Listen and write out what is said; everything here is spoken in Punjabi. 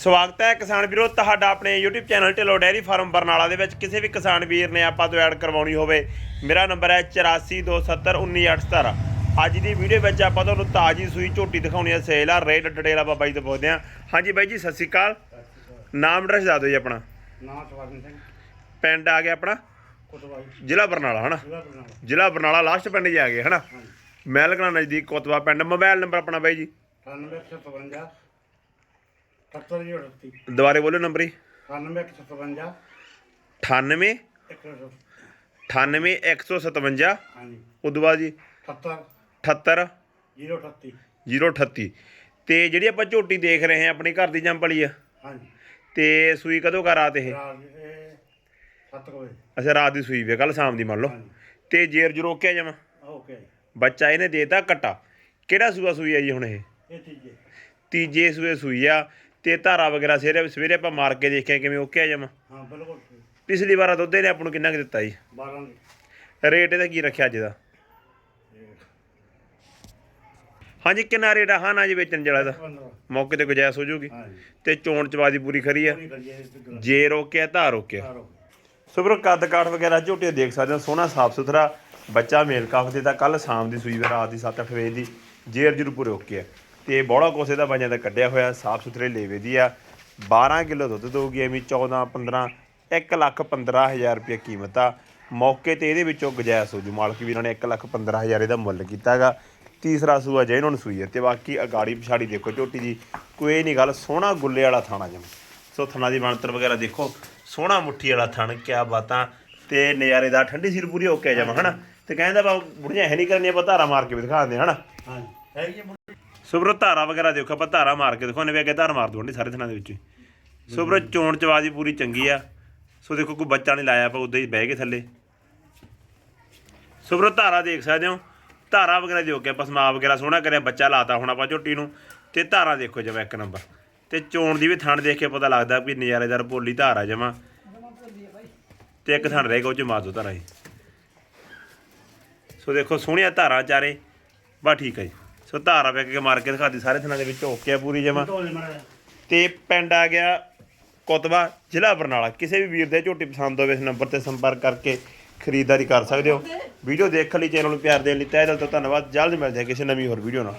ਸਵਾਗਤ ਹੈ ਕਿਸਾਨ ਵੀਰੋ ਤੁਹਾਡਾ ਆਪਣੇ YouTube channel Dhillon dairy farm Barnala ਦੇ ਵਿੱਚ। ਕਿਸੇ ਵੀ ਕਿਸਾਨ ਵੀਰ ਨੇ ਆਪਾਂ ਤੋਂ ਐਡ ਕਰਵਾਉਣੀ ਹੋਵੇ ਮੇਰਾ ਨੰਬਰ ਹੈ 8427191817 ਅੱਜ ਦੀ ਵੀਡੀਓ ਵਿੱਚ ਆਪਾਂ ਤੁਹਾਨੂੰ ਤਾਜੀ ਸੂਈ ਝੋਟੀ ਦਿਖਾਉਣੀ ਹੈ ਸੇਲ ਆ ਰੇਟ ਡਿਟੇਲ ਆਪਾਂ ਬਾਈ ਤੋਂ ਪੁੱਛਦੇ ਹਾਂ। ਹਾਂਜੀ ਬਾਈ ਜੀ ਸਤਿ ਸ਼੍ਰੀ ਅਕਾਲ। ਨਾਮ ਐਡਰੈਸ ਦੱਸ ਦਿਓ ਜੀ ਆਪਣਾ। ਨਾ ਸਵਾਗਤ ਸਿੰਘ। ਪਿੰਡ ਆ ਗਿਆ ਆਪਣਾ? ਕੋਟਵਾਈ। ਜ਼ਿਲ੍ਹਾ ਬਰਨਾਲਾ ਹਨਾ? ਜ਼ਿਲ੍ਹਾ ਬਰਨਾਲਾ। ਲਾਸਟ ਪਿੰਡ ਜੀ ਆ ਗਏ ਹਨਾ? ਮੈਲਕਣਾ ਨਜ਼ਦੀਕ ਕੋਤਵਾ ਪਿੰਡ। ਮੋਬਾਈਲ ਨੰਬਰ ਆਪਣਾ ਬਾਈ ਜੀ। 9857 70038 ਦੁਬਾਰੇ ਬੋਲੋ ਨੰਬਰ। ਜੀ 9857 98 100 98 157 ਹਾਂਜੀ। ਉਦੋਂ ਬਾਅਦ ਜੀ? 70 78 038 038 ਤੇ ਜਿਹੜੀ ਆਪਾਂ ਝੋਟੀ ਦੇਖ ਰਹੇ ਹਾਂ ਆਪਣੀ ਘਰ ਦੀ ਜੰਪਲੀ ਆ। ਹਾਂਜੀ। ਤੇ ਸੂਈ ਕਦੋਂ ਕਰ ਰਾਤ ਇਹ? ਰਾਤ ਦੇ 7 ਵਜੇ। ਅੱਛਾ ਰਾਤ ਦੀ ਸੂਈ ਵੇ ਕੱਲ ਸ਼ਾਮ ਦੀ ਮੰਨ ਲਓ। ਹਾਂਜੀ। ਤੇ ਜੇਰ ਜੂ ਰੋਕਿਆ ਜਮਾ ਓਕੇ ਬੱਚਾ ਇਹਨੇ ਦੇਤਾ ਕੱਟਾ। ਕਿਹੜਾ ਸੂਆ ਸੂਈ ਆ ਜੀ ਹੁਣ ਇਹ? ਇਹ ਤੀਜੇ। ਤੀਜੇ ਸੂਏ ਸੂਈ ਆ। ਤੇ ਧਾਰਾ ਵਗੈਰਾ ਸਵੇਰੇ ਸਵੇਰੇ ਆਪਾਂ ਮਾਰ ਕੇ ਦੇਖਿਆ ਕਿਵੇਂ ਓਕੇ ਆ ਜਮਾ। ਹਾਂ ਬਿਲਕੁਲ। ਪਿਛਲੀ ਵਾਰ ਦੁੱਧ ਇਹਨੇ ਆਪਾਂ ਨੂੰ ਕਿੰਨਾ ਕੁ ਦਿੱਤਾ ਜੀ? 12 ਦੇ ਰੇਟ ਇਹਦਾ ਕੀ ਰੱਖਿਆ ਅੱਜ ਦਾ? ਹਾਂਜੀ ਕਿੰਨਾ ਰੇਟ ਆ? ਹਾਂ ਨਾ ਜੀ ਵੇਚਣ ਜਿਹੜਾ ਦਾ 15 ਮੌਕੇ ਤੇ ਗੁਜਾਇਸ਼ ਹੋ ਜੂਗੀ। ਤੇ ਚੋਣ ਚਵਾਦੀ ਪੂਰੀ ਖਰੀ ਆ। ਜੇ ਰੋਕਿਆ ਧਾਰ ਰੋਕਿਆ। ਸੋ ਵੀਰੋ ਕੱਦ ਕਾਠ ਵਗੈਰਾ ਝੋਟੇ ਦੇਖ ਸਕਦੇ ਹੋ। ਸੋਹਣਾ ਸਾਫ਼ ਸੁਥਰਾ ਬੱਚਾ ਮੇਲ ਕਾਫ ਦੇ ਤਾਂ ਕੱਲ ਸ਼ਾਮ ਦੀ ਸੂਈ ਰਾਤ ਦੀ 7-8 ਵਜੇ ਦੀ ਜੇਰ ਜਰੂ ਪੂਰੇ ਓਕੇ ਆ। ਤੇ ਬੋੜਾ ਕੋਸੇ ਦਾ ਬਾਈਆਂ ਦਾ ਕੱਢਿਆ ਹੋਇਆ, ਸਾਫ਼ ਸੁਥਰੇ ਲੇਵੇ ਦੀ ਆ। 12 ਕਿਲੋ ਦੁੱਧ ਦਊਗੀ ਐਵੇਂ 14 15 1 ਲੱਖ 15000 ਰੁਪਏ ਕੀਮਤ ਆ। ਮੌਕੇ ਤੇ ਇਹਦੇ ਵਿੱਚੋਂ ਗੁਜਾਇਸ਼ ਹੋ ਜੂ, ਮਾਲਕ ਵੀਰਾਂ ਨੇ 1 ਲੱਖ 15000 ਇਹਦਾ ਮੁੱਲ ਕੀਤਾਗਾ ਤੀਸਰਾ ਸੂਆ ਜੇ ਇਹਨਾਂ ਨੂੰ ਸੂਈ ਹੈ ਤੇ ਬਾਕੀ ਅਗਾੜੀ ਪਛਾੜੀ ਦੇਖੋ ਝੋਟੀ ਜੀ ਕੋਈ ਨਹੀਂ ਗੱਲ, ਸੋਹਣਾ ਗੁੱਲੇ ਵਾਲਾ ਥਾਣਾ ਜਮ। ਸੋ ਥਣਾ ਦੀ ਬਣਤਰ ਵਗੈਰਾ ਦੇਖੋ, ਸੋਹਣਾ ਮੁੱਠੀ ਵਾਲਾ ਥਣ, ਕਿਆ ਬਾਤਾਂ। ਤੇ ਨਜ਼ਾਰੇਦਾਰ ਠੰਡੀ ਸਿਰ ਪੂਰੀ ਓਕੇ ਜਮ, ਹਨਾ? ਤੇ ਕਹਿੰਦਾ ਬਾ ਬੁੜੀਆਂ ਹੈ ਨਹੀਂ ਕਰਨੀਆਂ, ਆਪਾਂ ਧਾਰਾ ਮਾਰ ਕੇ ਵੀ ਦਿਖਾ ਦਿੰਦੇ ਹਨਾ? ਹਾਂਜੀ। ਹੈਗੀ ਹੈ ਧਾਰਾ ਵਗੈਰਾ ਦੇਖੋ, ਆਪਾਂ ਧਾਰਾ ਮਾਰ ਕੇ ਦਿਖਾਉਣੇ ਵੀ ਅੱਗੇ ਧਾਰ ਮਾਰ ਦੂੰਗੇ ਸਾਰੇ ਥਣਾ ਦੇ ਵਿੱਚ। ਸੁਬਰੋ ਚੋਣ ਚਵਾਦੀ ਪੂਰੀ ਚੰਗੀ ਆ। ਸੋ ਦੇਖੋ, ਕੋਈ ਬੱਚਾ ਨਹੀਂ ਲਾਇਆ ਆਪਾਂ, ਉਦਾਂ ਹੀ ਬਹਿ ਕੇ ਥੱਲੇ। ਸੁਬਰੋ ਧਾਰਾ ਦੇਖ ਸਕਦੇ ਹੋ। ਧਾਰਾ ਵਗੈਰਾ ਜੋ ਕੇ ਆਪਾਂ ਸਮਾ ਵਗੈਰਾ ਸੋਹਣਾ ਕਰਿਆ, ਬੱਚਾ ਲਾਤਾ ਹੁਣ ਆਪਾਂ ਝੋਟੀ ਨੂੰ। ਤੇ ਧਾਰਾ ਦੇਖੋ ਜਮਾ ਇੱਕ ਨੰਬਰ। ਤੇ ਚੋਣ ਦੀ ਵੀ ਥਣ ਦੇਖ ਕੇ ਪਤਾ ਲੱਗਦਾ ਵੀ ਨਜ਼ਾਰੇਦਾਰ ਭੋਲੀ ਧਾਰਾ ਜਮਾ। ਤੇ ਇੱਕ ਥਣ ਰਹੇਗਾ ਉਹ ਚ ਮਾਰ ਦੋ ਧਾਰਾ ਹੀ ਸੋ ਦੇਖੋ, ਸੋਹਣੀਆਂ ਧਾਰਾ ਚਾਰੇ। ਬਾ ਠੀਕ ਹੈ ਜੀ। ਸੋ ਧਾਰਾ ਵੇਖ ਕੇ ਮਾਰ ਕੇ ਦਿਖਾਦੀ ਸਾਰੇ ਥਣਾਂ ਦੇ ਵਿੱਚ ਓਕੇ ਆ ਪੂਰੀ ਜਮਾ ਢੋਲੇ ਤੇ ਪਿੰਡ ਆ ਗਿਆ ਕੋਤਵਾ ਜ਼ਿਲ੍ਹਾ ਬਰਨਾਲਾ। ਕਿਸੇ ਵੀ ਵੀਰ ਦੇ ਝੋਟੀ ਪਸੰਦ ਹੋਵੇ ਇਸ ਨੰਬਰ ਤੇ ਸੰਪਰਕ ਕਰਕੇ ਖਰੀਦਦਾਰੀ ਕਰ ਸਕਦੇ ਹੋ। ਵੀਡੀਓ ਦੇਖਣ ਲਈ ਚੈਨਲ ਨੂੰ ਪਿਆਰ ਦੇਣ ਲਈ ਤਹਿ ਦਿਲ ਤੋਂ ਧੰਨਵਾਦ। ਜਲਦ ਮਿਲਦੇ ਹਾਂ ਕਿਸੇ ਨਵੀਂ ਹੋਰ ਵੀਡੀਓ ਨਾਲ।